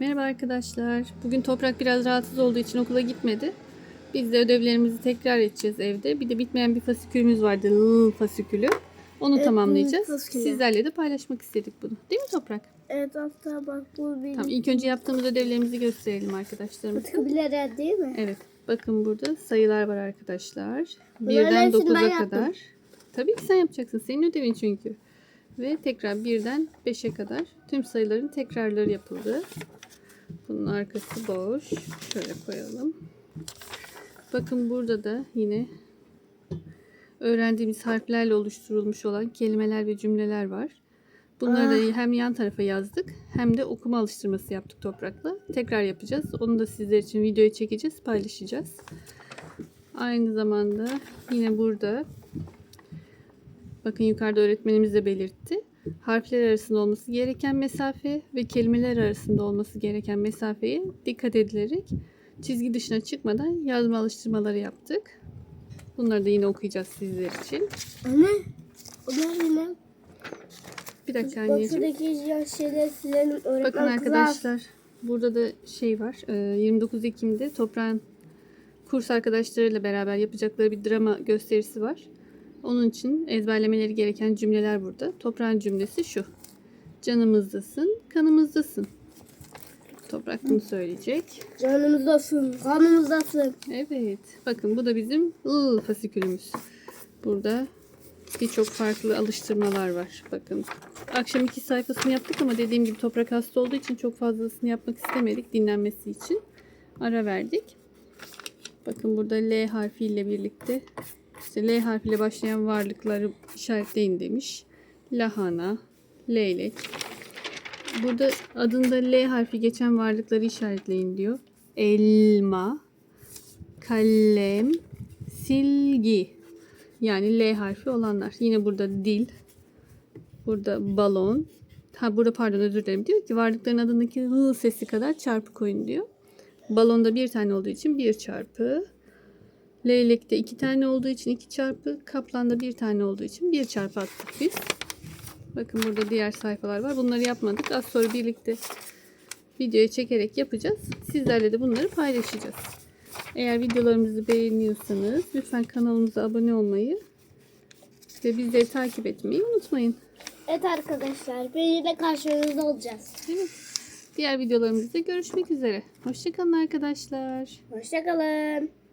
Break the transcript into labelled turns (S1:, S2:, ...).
S1: Merhaba arkadaşlar. Bugün Toprak biraz rahatsız olduğu için okula gitmedi. Biz de ödevlerimizi tekrar edeceğiz evde. Bir de bitmeyen bir fasikülümüz vardı. Lıl fasikülü. Onu
S2: Evet,
S1: tamamlayacağız.
S2: fasikülü.
S1: Sizlerle de paylaşmak istedik bunu. Değil mi Toprak?
S2: Evet hatta bak bu benim.
S1: Tamam ilk önce yaptığımız ödevlerimizi gösterelim arkadaşlarımıza.
S2: Tıkabilir değil mi?
S1: Evet. Bakın burada sayılar var arkadaşlar.
S2: Bunların
S1: Birden
S2: hepsini ben
S1: 9'a
S2: yaptım.
S1: kadar. Tabii ki sen yapacaksın. Senin ödevin çünkü. Ve tekrar birden 5'e kadar tüm sayıların tekrarları yapıldı. Arkası boş. Şöyle koyalım. Bakın burada da yine öğrendiğimiz harflerle oluşturulmuş olan kelimeler ve cümleler var. Bunları da hem yan tarafa yazdık hem de okuma alıştırması yaptık toprakla. Tekrar yapacağız. Onu da sizler için videoya çekeceğiz, paylaşacağız. Aynı zamanda yine burada bakın yukarıda öğretmenimiz de belirtti. Harfler arasında olması gereken mesafe ve kelimeler arasında olması gereken mesafeye dikkat edilerek çizgi dışına çıkmadan yazma alıştırmaları yaptık. Bunları da yine okuyacağız sizler için.
S2: Anne. O da benim.
S1: Bir dakika
S2: Bak
S1: anneciğim.
S2: şuradaki yaş şeyleri silelim. Öğretmen
S1: Bakın arkadaşlar burada da şey var. Ee, 29 Ekim'de Toprağın kurs arkadaşlarıyla beraber yapacakları bir drama gösterisi var. Onun için ezberlemeleri gereken cümleler burada. Toprağın cümlesi şu. Canımızdasın, kanımızdasın. Toprak bunu söyleyecek.
S2: Canımızdasın. Kanımızdasın.
S1: Evet. Bakın bu da bizim ıl fasikülümüz. Burada birçok farklı alıştırmalar var. Bakın. Akşam iki sayfasını yaptık ama dediğim gibi toprak hasta olduğu için çok fazlasını yapmak istemedik dinlenmesi için. Ara verdik. Bakın burada L harfiyle birlikte işte L harfiyle başlayan varlıkları işaretleyin demiş. Lahana, leylek. Burada adında L harfi geçen varlıkları işaretleyin diyor. Elma, kalem, silgi. Yani L harfi olanlar. Yine burada dil. Burada balon. Ha burada pardon özür dilerim. Diyor ki varlıkların adındaki hı sesi kadar çarpı koyun diyor. Balonda bir tane olduğu için bir çarpı. Leylekte iki tane olduğu için iki çarpı. Kaplanda bir tane olduğu için bir çarpı attık biz. Bakın burada diğer sayfalar var. Bunları yapmadık. Az sonra birlikte videoya çekerek yapacağız. Sizlerle de bunları paylaşacağız. Eğer videolarımızı beğeniyorsanız lütfen kanalımıza abone olmayı ve bizleri takip etmeyi unutmayın.
S2: Evet arkadaşlar. Yine karşınızda olacağız.
S1: Evet. Diğer videolarımızda görüşmek üzere. Hoşçakalın arkadaşlar.
S2: Hoşçakalın.